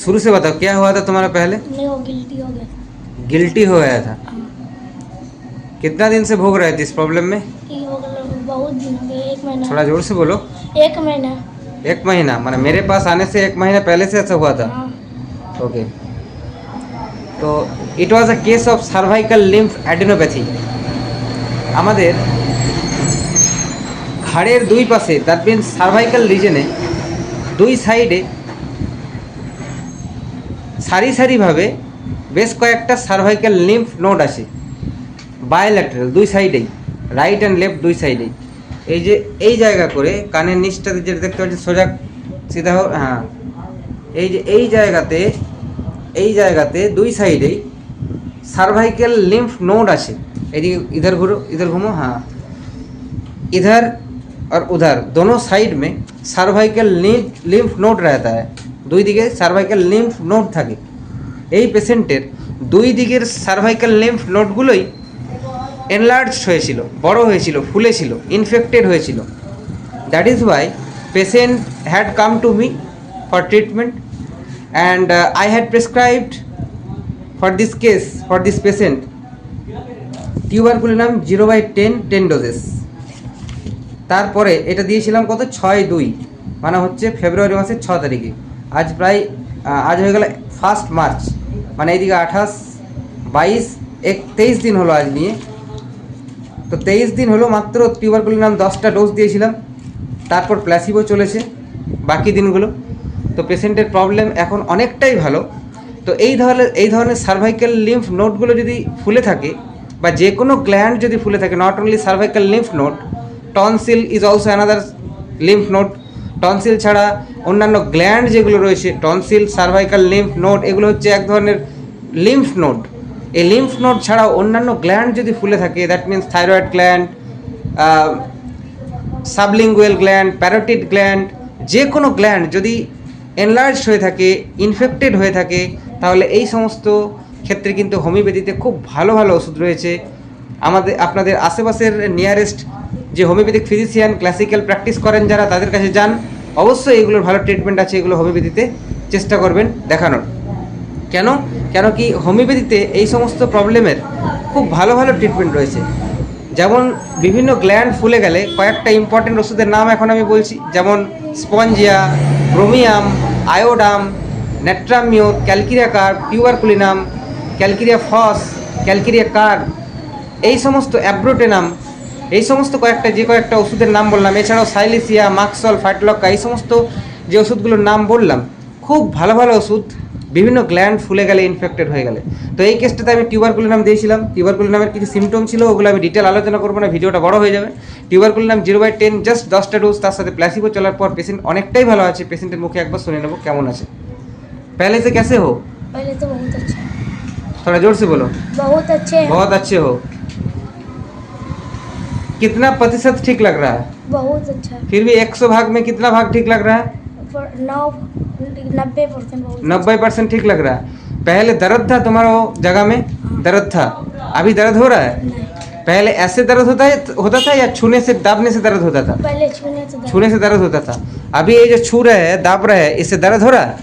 शुरू से बताओ क्या हुआ था तुम्हारा पहले नहीं वो गिल्टी हो गया था गिल्टी हो गया था हाँ। कितना दिन से भोग रहे थे इस प्रॉब्लम में ये हो गया बहुत दिन हो गया एक महीना थोड़ा जोर से बोलो एक महीना एक महीना माने मेरे पास आने से एक महीना पहले से ऐसा हुआ था हाँ ওকে তো it was a case of cervical lymphadenopathy আমাদের ঘাড়ের দুই পাশে দ্যাট মিনস সার্ভাইকাল রিজনে দুই সাইডে সারি সারিভাবে বেশ কয়েকটা সার্ভাইকাল লিম্ফ নোড আছে বায়োল্যাটারাল দুই সাইডেই রাইট অ্যান্ড লেফট দুই সাইডেই এই যে এই জায়গা করে কানের নিচটাতে যেটা দেখতে পাচ্ছি সোজা সিধা হোক হ্যাঁ এই যে এই জায়গাতে এই জায়গাতে দুই সাইডেই সার্ভাইকাল লিম্ফ নোড আছে এদিকে ইধার ঘুরো ইধার ঘুমো হ্যাঁ इधर और उधर दोनों साइड में সার্ভাইকাল লিম্ফ লিম্ফ নোড रहता है দুই দিকে সার্ভাইকাল লিম্ফ নোড থাকে। এই পেশেন্টের দুই দিকের সার্ভাইকাল লিম্ফ নোডগুলোই এনলার্জ হয়েছিল, বড় হয়েছিল, ফুলেছিল ইনফেক্টেড হয়েছিল। That is why patient had come to me for treatment and I had prescribed for this case for this patient tuberculinum zero by ten ten doses তারপরে এটা দিয়েছিলাম কত? ছয় দুই মানে হচ্ছে ফেব্রুয়ারি মাসের ছ তারিখে। আজ প্রায় আজ হয়ে গেল ফার্স্ট মার্চ মানে এইদিকে আঠাশ, বাইশ, এক, তেইশ দিন হলো আজ নিয়ে। তো তেইশ দিন হলো মাত্র টিউবারকুলিনাম দশটা ডোজ দিয়েছিলাম। তারপর প্ল্যাসিবো চলেছে বাকি দিনগুলো। তো পেশেন্টের প্রবলেম এখন অনেকটাই ভালো। তো এই ধরনের এই ধরনের সার্ভাইকাল লিম্ফ নোটগুলো যদি ফুলে থাকে বা যে কোনো গ্ল্যান্ড যদি ফুলে থাকে not only cervical lymph node tonsil is also another lymph node tonsil ছাড়া অন্যান্য গ্ল্যান্ড যেগুলো রয়েছে, টনসিল, সার্ভাইকাল লিম্ফ নোট এগুলো হচ্ছে এক ধরনের লিম্ফ নোট এই লিম্ফ নোট ছাড়াও অন্যান্য গ্ল্যান্ড যদি ফুলে থাকে that means thyroid gland sublingual gland parotid gland যে কোনো গ্ল্যান্ড যদি এনলার্জ হয়ে থাকে ইনফেক্টেড হয়ে থাকে, তাহলে এই সমস্ত ক্ষেত্রে কিন্তু হোমিওপ্যাথিতে খুব ভালো ভালো ওষুধ রয়েছে। আমাদের, আপনাদের আশেপাশের নিয়ারেস্ট যে হোমিওপ্যাথিক ফিজিশিয়ান ক্লাসিক্যাল প্র্যাকটিস করেন যারা, তাদের কাছে যান। অবশ্যই এগুলোর ভালো ট্রিটমেন্ট আছে, এগুলো হোমিওপ্যাথিতে চেষ্টা করবেন দেখানোর। কেন? কেন কি হোমিওপ্যাথিতে এই সমস্ত প্রবলেমের খুব ভালো ভালো ট্রিটমেন্ট রয়েছে। যেমন বিভিন্ন গ্ল্যান্ড ফুলে গেলে কয়েকটা ইম্পর্টেন্ট ওষুধের নাম এখন আমি বলছি, যেমন spongia, bromium, iodum, নেট্রামিও, calcarea carb tuberculinum, calcarea phos, calcarea carb এই সমস্ত অ্যাব্রোটেনাম এই সমস্ত কয়েকটা যে কয়েকটা ওষুধের নাম বললাম এছাড়াও সাইলিসিয়া মাক্সল ফাইটলক্কা এই সমস্ত যে ওষুধগুলোর নাম বললাম খুব ভালো ভালো ওষুধ বিভিন্ন গ্ল্যান্ড ফুলে গেলে ইনফেক্টেড হয়ে গেলে তো এই কেসটাতে আমি টিউবারকুলিনাম দিয়েছিলাম টিউবারকুলিনামের কিছু সিমটম ছিল ওগুলো আমি ডিটেল আলোচনা করবো না ভিডিওটা বড় হয়ে যাবে tuberculinum zero by ten just দশটা ডোজ তার সাথে প্লাসিবো চলার পর পেশেন্ট অনেকটাই ভালো আছে পেশেন্টের মুখে একবার শুনে নেবো কেমন আছে पहले से कैसे हो पहले तो बहुत अच्छा थोड़ा जोर से बोलो बहुत अच्छे हैं बहुत अच्छे हो कितना प्रतिशत ठीक लग रहा है? बहुत अच्छा फिर भी 100 भाग में कितना भाग ठीक लग रहा है? नौ नब्बे परसेंट नब्बे परसेंट ठीक लग रहा है। पहले दर्द था तुम्हारा जगह में? दर्द था। अभी दर्द हो रहा है? पहले ऐसे दर्द होता है होता था या छूने से दाबने से दर्द होता था? पहले छूने से दर्द- छूने से दर्द होता था। अभी ये जो छू रहे हैं दाब रहे हैं इससे दर्द हो रहा है?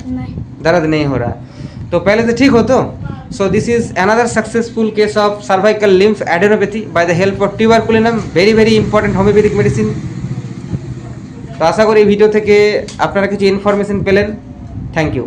दर्द नहीं हो रहा। है तो पहले से ठीक हो तो? So this is another successful case of cervical lymph adenopathy by the help of tuberculinum. Very very important homeopathic medicine. তো আশা করি এই ভিডিও থেকে আপনারা কিছু ইনফরমেশন পেলেন থ্যাংক ইউ